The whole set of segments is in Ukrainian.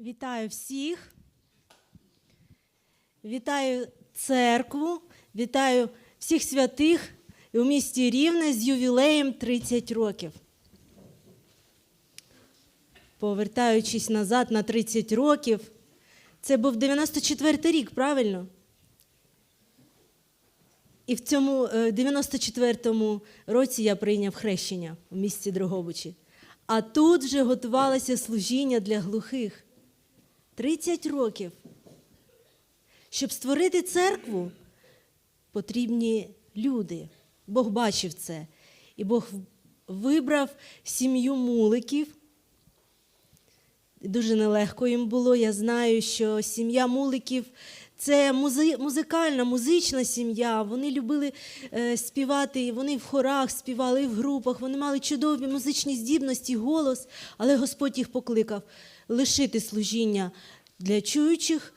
Вітаю всіх. Вітаю церкву, вітаю всіх святих у місті Рівне з ювілеєм 30 років. Повертаючись назад на 30 років, це був 94 рік, правильно? І в цьому е, 94-му році я прийняв хрещення в місті Дрогобичі. А тут вже готувалося служіння для глухих. 30 років. Щоб створити церкву, потрібні люди. Бог бачив це. І Бог вибрав сім'ю муликів. Дуже нелегко їм було. Я знаю, що сім'я муликів це музи- музикальна, музична сім'я. Вони любили е, співати, вони в хорах співали, і в групах. Вони мали чудові музичні здібності, голос, але Господь їх покликав лишити служіння для чуючих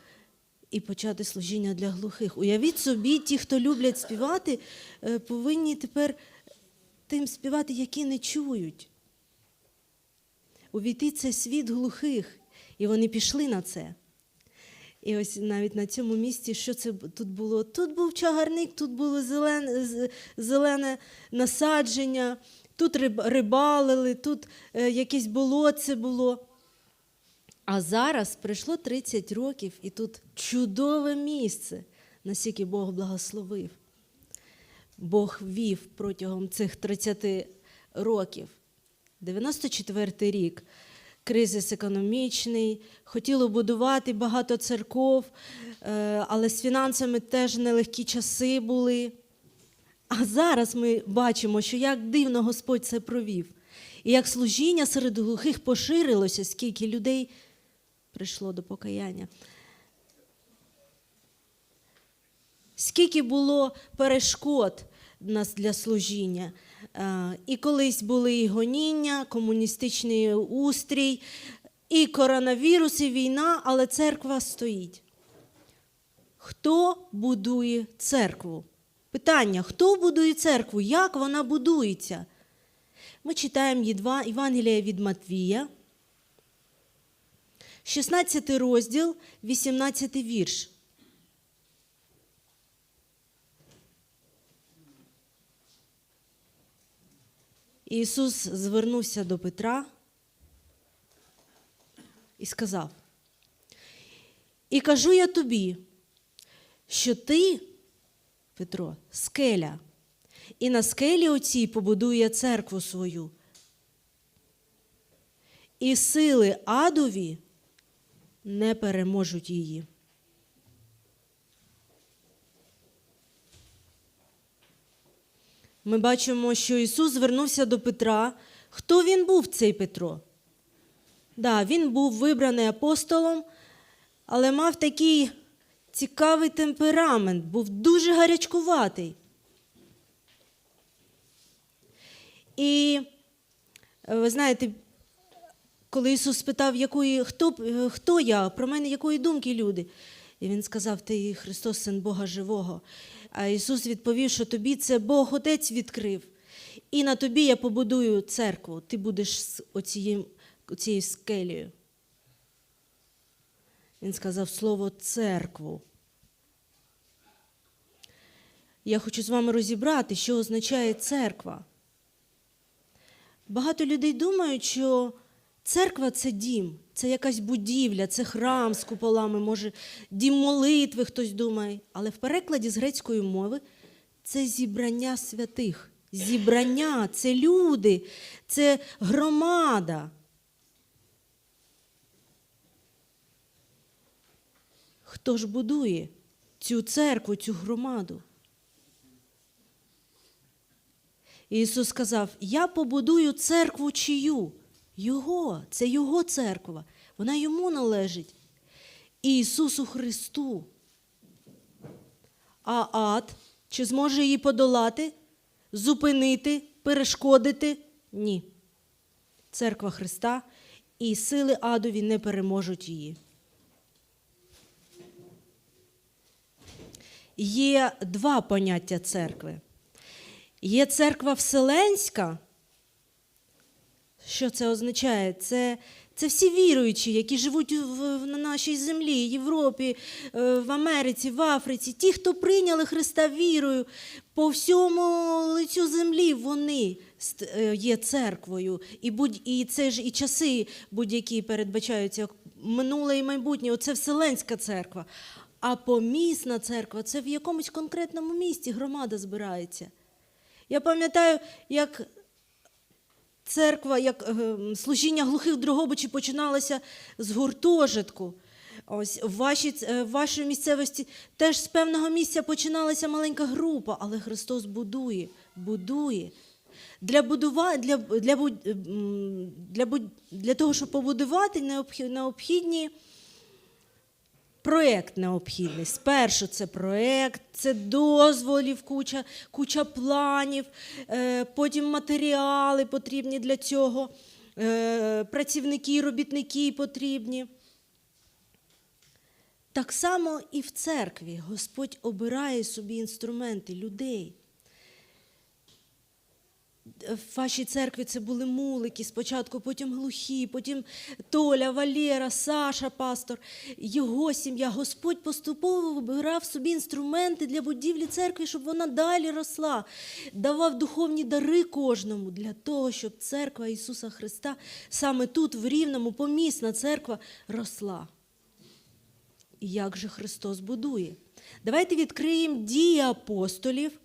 і почати служіння для глухих. Уявіть собі, ті, хто люблять співати, е, повинні тепер тим співати, які не чують увійти в цей світ глухих. І вони пішли на це. І ось навіть на цьому місці, що це тут було? Тут був чагарник, тут було зелене, зелене насадження, тут рибалили, тут е, якесь болотце було. А зараз пройшло 30 років, і тут чудове місце, наскільки Бог благословив. Бог вів протягом цих 30 років. 94-й рік. Кризис економічний, хотіло будувати багато церков, е, але з фінансами теж нелегкі часи були. А зараз ми бачимо, що як дивно Господь це провів. І як служіння серед глухих поширилося, скільки людей прийшло до покаяння. Скільки було перешкод нас для служіння. Е, І колись були і гоніння, комуністичний устрій, і коронавірус, і війна, але церква стоїть. Хто будує церкву? Питання: хто будує церкву? Як вона будується? Ми читаємо Євангелія від Матвія, 16 розділ, 18 вірш. Ісус звернувся до Петра і сказав: І кажу я тобі, що ти, Петро, скеля, і на скелі оцій побудує церкву свою. І сили адові не переможуть її. Ми бачимо, що Ісус звернувся до Петра. Хто він був, цей Петро? Да, він був вибраний апостолом, але мав такий цікавий темперамент, був дуже гарячкуватий. І ви знаєте, коли Ісус спитав, якої, хто, е, хто я, про мене якої думки люди? І Він сказав, ти Христос, син Бога живого. А Ісус відповів, що тобі це Бог Отець відкрив. І на тобі я побудую церкву. Ти будеш з оцією, оцією скелею. Він сказав слово церкву. Я хочу з вами розібрати, що означає церква. Багато людей думають, що церква це дім, це якась будівля, це храм з куполами, може, дім молитви, хтось думає. Але в перекладі з грецької мови це зібрання святих. Зібрання це люди, це громада. Хто ж будує цю церкву, цю громаду? Ісус сказав: Я побудую церкву чию? Його, це Його церква, вона йому належить. Ісусу Христу. А ад, чи зможе її подолати, зупинити, перешкодити? Ні. Церква Христа і сили адові не переможуть її. Є два поняття церкви. Є церква вселенська, Що це означає? Це, це всі віруючі, які живуть в, в- на нашій землі, Європі, е, в Америці, в Африці. Ті, хто прийняли Христа вірою по всьому лицю землі, вони е, є церквою. І, будь, і це ж і часи будь-які передбачаються минуле і майбутнє. Оце Вселенська церква. А помісна церква це в якомусь конкретному місті громада збирається. Я пам'ятаю, як церква, як е, служіння глухих Дрогобичі починалося з гуртожитку. Ось в вашій, е, в вашій місцевості теж з певного місця починалася маленька група, але Христос будує, будує. Для, будува, для, для, для, для того, щоб побудувати, необхі- необхідні Проєкт необхідний. Спершу це проєкт, це дозволів, куча, куча планів, е, потім матеріали потрібні для цього, е, працівники, робітники потрібні. Так само і в церкві Господь обирає собі інструменти людей. В вашій церкві це були мулики спочатку, потім глухі, потім Толя, Валера, Саша, пастор, його сім'я. Господь поступово вибирав собі інструменти для будівлі церкви, щоб вона далі росла, давав духовні дари кожному для того, щоб церква Ісуса Христа саме тут, в Рівному, помісна церква росла. І як же Христос будує? Давайте відкриємо дії апостолів.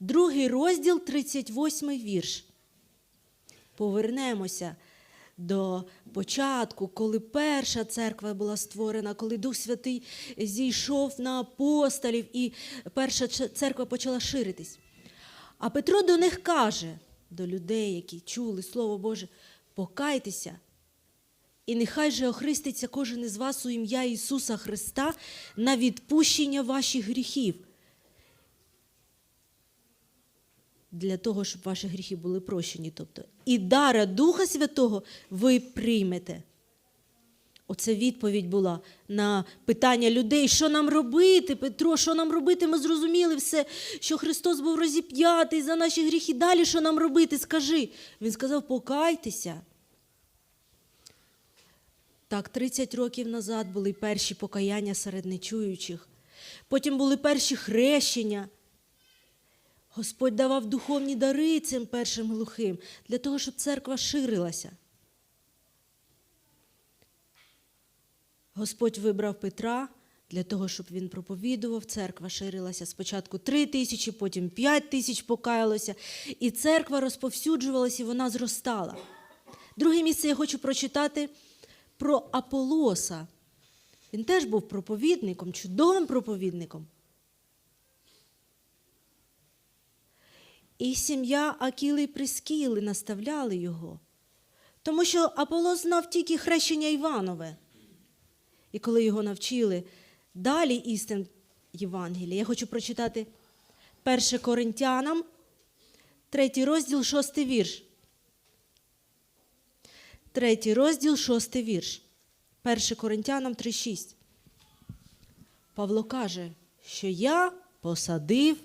Другий розділ, 38 вірш. Повернемося до початку, коли перша церква була створена, коли Дух Святий зійшов на апостолів, і перша церква почала ширитись. А Петро до них каже, до людей, які чули Слово Боже, покайтеся, і нехай же охриститься кожен із вас у ім'я Ісуса Христа на відпущення ваших гріхів. Для того, щоб ваші гріхи були прощені. Тобто, і дара Духа Святого ви приймете. Оце відповідь була на питання людей, що нам робити, Петро, що нам робити? Ми зрозуміли все, що Христос був розіп'ятий за наші гріхи. Далі що нам робити? Скажи. Він сказав: покайтеся. Так, 30 років назад були перші покаяння серед нечуючих. Потім були перші хрещення. Господь давав духовні дари цим першим глухим для того, щоб церква ширилася. Господь вибрав Петра для того, щоб він проповідував, церква ширилася. Спочатку три тисячі, потім п'ять тисяч покаялося, і церква розповсюджувалася, і вона зростала. Друге місце я хочу прочитати про Аполоса. Він теж був проповідником, чудовим проповідником. І сім'я Акіли Прискіли наставляли його. Тому що Аполос знав тільки хрещення Іванове. І коли його навчили далі істин Євангелія, я хочу прочитати 1 Коринтянам, 3 розділ, 6 вірш. Третій розділ, 6 вірш. 1 Коринтянам 3,6. Павло каже, що я посадив,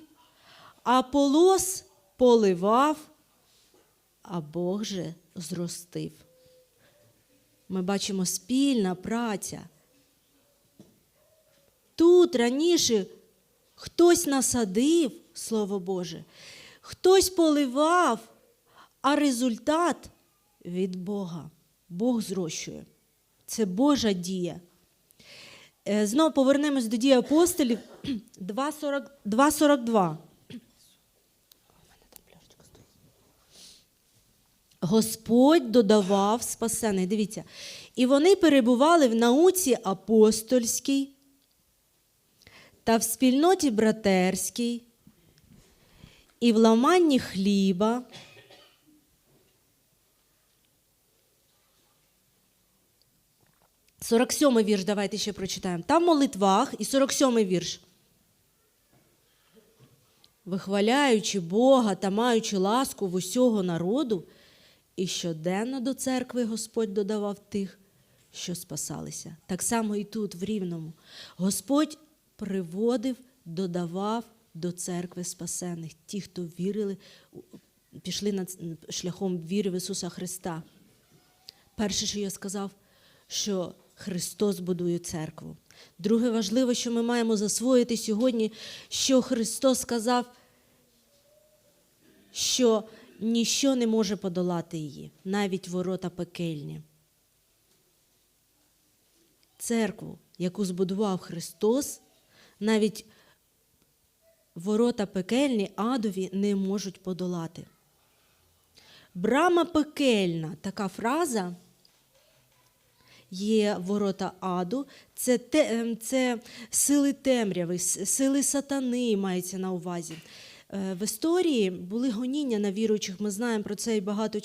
Аполос поливав, а Бог же зростив. Ми бачимо спільна праця. Тут раніше хтось насадив, Слово Боже, хтось поливав, а результат від Бога. Бог зрощує. Це Божа дія. Е, Знову повернемось до дії апостолів 2.42. Господь додавав спасених. Дивіться. І вони перебували в науці апостольській та в спільноті братерській, і в ламанні хліба. Сорок сьомий вірш, давайте ще прочитаємо. Там в молитвах і 47 вірш. Вихваляючи Бога та маючи ласку в усього народу, і щоденно до церкви Господь додавав тих, що спасалися. Так само і тут, в Рівному. Господь приводив, додавав до церкви спасених, ті, хто вірили пішли над шляхом віри в Ісуса Христа. Перше, що я сказав, що Христос будує церкву. Друге важливе, що ми маємо засвоїти сьогодні, що Христос сказав, що ніщо не може подолати її, навіть ворота пекельні. Церкву, яку збудував Христос, навіть ворота пекельні адові не можуть подолати. Брама пекельна така фраза є ворота аду, це, те, ем, це сили темряви, сили сатани мається на увазі. Е, В історії були гоніння на віруючих. Ми знаємо про це і багато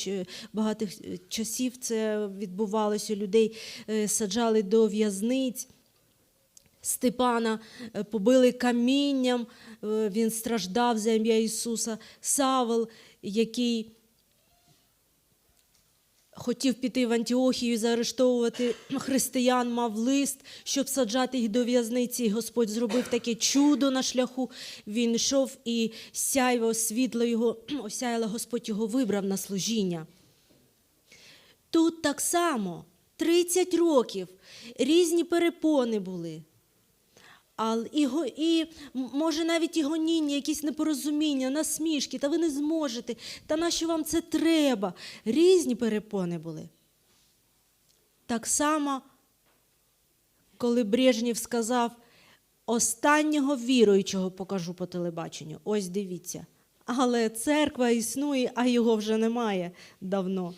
багатих е, часів це відбувалося. Людей е, саджали до в'язниць. Степана побили камінням, він страждав за ім'я Ісуса. Савел, який хотів піти в Антіохію заарештовувати християн, мав лист, щоб саджати їх до в'язниці. Господь зробив таке чудо на шляху. Він йшов і сяйво світло його осяяло, Господь його вибрав на служіння. Тут так само 30 років різні перепони були. І може навіть і гоніння, якісь непорозуміння, насмішки, та ви не зможете, та нащо вам це треба? Різні перепони були. Так само, коли Брежнєв сказав, останнього віруючого покажу по телебаченню. Ось дивіться. Але церква існує, а його вже немає давно.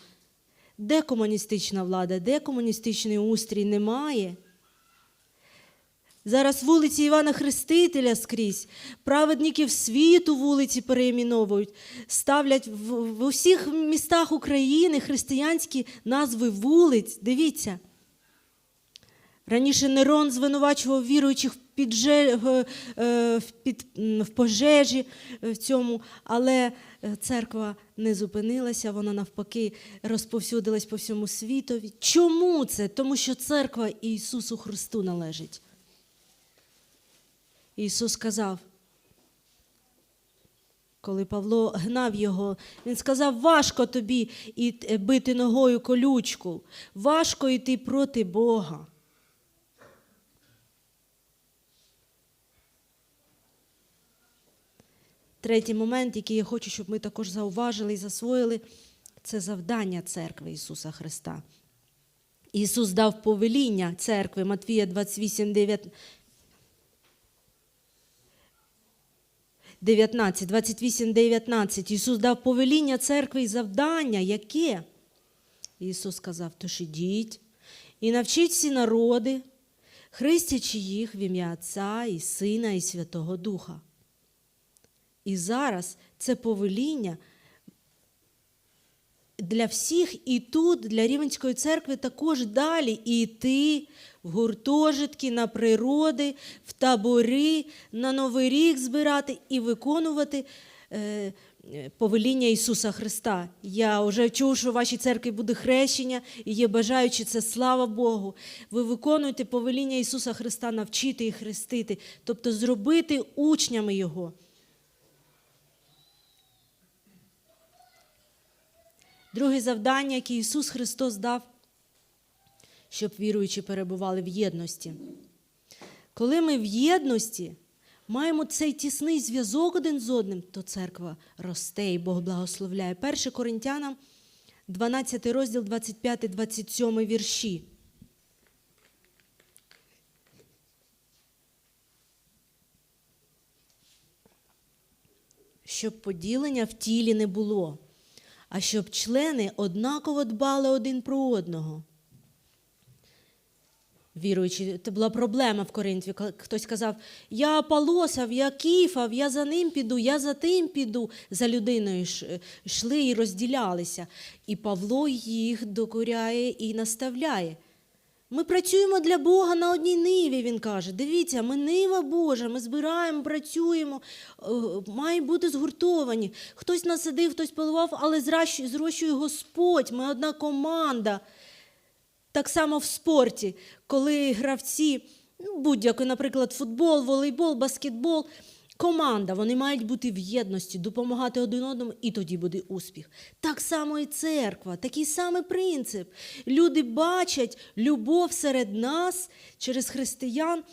Де комуністична влада, де комуністичний устрій немає? Зараз вулиці Івана Хрестителя скрізь, праведників світу вулиці переіменовують, ставлять в, в усіх містах України християнські назви вулиць. Дивіться. Раніше Нерон звинувачував віруючих в, підже, в, е, в, під, в пожежі е, в цьому, але е, церква не зупинилася, вона навпаки розповсюдилась по всьому світові. Чому це? Тому що церква Ісусу Христу належить. Ісус сказав, коли Павло гнав його, він сказав: важко тобі і- бити ногою колючку, важко йти проти Бога. Третій момент, який я хочу, щоб ми також зауважили і засвоїли, це завдання церкви Ісуса Христа. Ісус дав повеління церкви Матвія 28, 9, 19, 28, 19. Ісус дав повеління церкви і завдання, яке? Ісус сказав, тож ідіть і навчіть всі народи, хрестячи їх в ім'я Отця і Сина і Святого Духа. І зараз це повеління для всіх і тут, для Рівенської церкви, також далі і йти в гуртожитки, на природи, в табори, на Новий рік збирати і виконувати е, повеління Ісуса Христа. Я вже чув, що в вашій церкві буде хрещення, і є бажаючи це, слава Богу. Ви виконуєте повеління Ісуса Христа, навчити і хрестити, тобто зробити учнями Його. Друге завдання, яке Ісус Христос дав, щоб віруючі перебували в єдності. Коли ми в єдності маємо цей тісний зв'язок один з одним, то церква росте і Бог благословляє. 1 Коринтянам, 12 розділ, 25-27 вірші. Щоб поділення в тілі не було, а щоб члени однаково дбали один про одного. Віруючи, це була проблема в коли Хтось казав: я Аполосав, я Кіфав, я за ним піду, я за тим піду. За людиною йшли і розділялися. І Павло їх докоряє і наставляє. Ми працюємо для Бога на одній ниві, він каже. Дивіться, ми нива Божа, ми збираємо, працюємо, е, маємо бути згуртовані. Хтось насадив, хтось поливав, але зрощує Господь, ми одна команда. Так само в спорті, коли гравці, ну, будь-який, наприклад, футбол, волейбол, баскетбол, команда, вони мають бути в єдності, допомагати один одному, і тоді буде успіх. Так само і церква, такий самий принцип. Люди бачать любов серед нас через християн,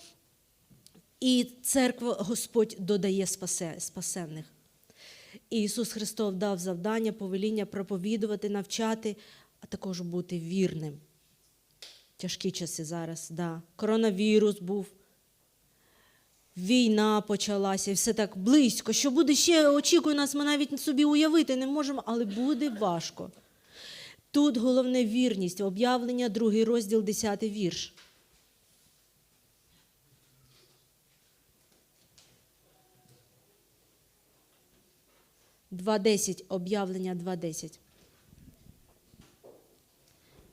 і церква Господь додає спасе, спасенних. І Ісус Христос дав завдання, повеління проповідувати, навчати, а також бути вірним. Тяжкі часи зараз, да. Коронавірус був, війна почалася, і все так близько. Що буде ще, очікує нас, ми навіть собі уявити не можемо, але буде важко. Тут головне вірність, об'явлення, другий розділ, 10 вірш. Два десять, об'явлення 2.10.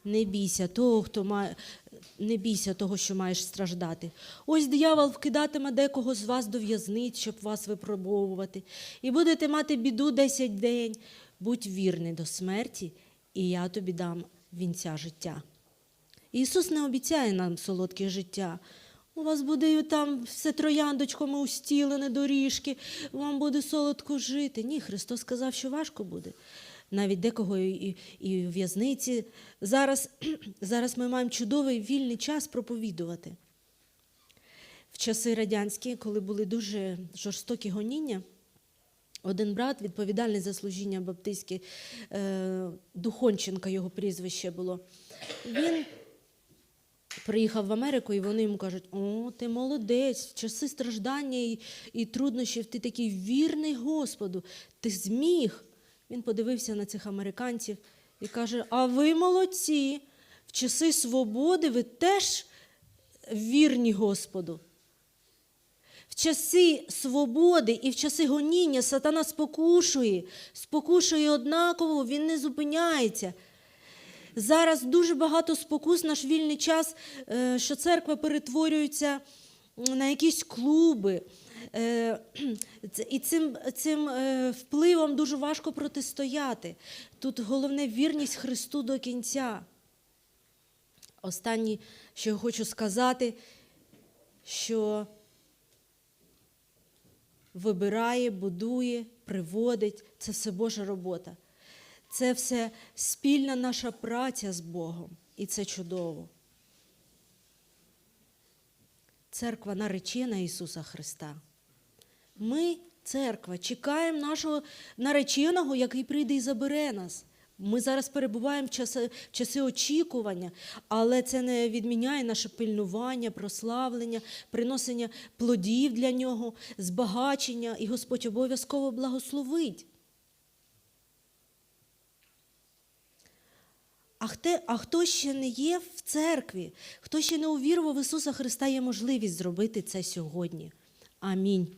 Не бійся того, хто має, не бійся того, що маєш страждати. Ось диявол вкидатиме декого з вас до в'язниць, щоб вас випробовувати, і будете мати біду десять день. Будь вірний до смерті, і я тобі дам вінця життя. Ісус не обіцяє нам солодке життя. У вас буде там все трояндочками устілене доріжки, вам буде солодко жити. Ні, Христос сказав, що важко буде. Навіть декого і, і, в в'язниці. Зараз, зараз ми маємо чудовий вільний час проповідувати. В часи радянські, коли були дуже жорстокі гоніння, один брат, відповідальний за служіння баптистське, е, Духонченка його прізвище було, він приїхав в Америку, і вони йому кажуть: О, ти молодець, в часи страждання і, і труднощів, ти такий вірний Господу, ти зміг. Він подивився на цих американців і каже: А ви молодці, в часи свободи ви теж вірні Господу. В часи свободи і в часи гоніння сатана спокушує, спокушує однаково, він не зупиняється. Зараз дуже багато спокус наш вільний час, е, що церква перетворюється на якісь клуби. Е, І цим, цим е, впливом дуже важко протистояти. Тут головне вірність Христу до кінця. Останнє, що я хочу сказати, що вибирає, будує, приводить це все Божа робота. Це все спільна наша праця з Богом, і це чудово. Церква наречена Ісуса Христа. Ми, церква, чекаємо нашого нареченого, який прийде і забере нас. Ми зараз перебуваємо в часи, в часи очікування, але це не відміняє наше пильнування, прославлення, приносення плодів для нього, збагачення, і Господь обов'язково благословить. А хто, а хто ще не є в церкві, хто ще не увірував в Ісуса Христа, є можливість зробити це сьогодні. Амінь.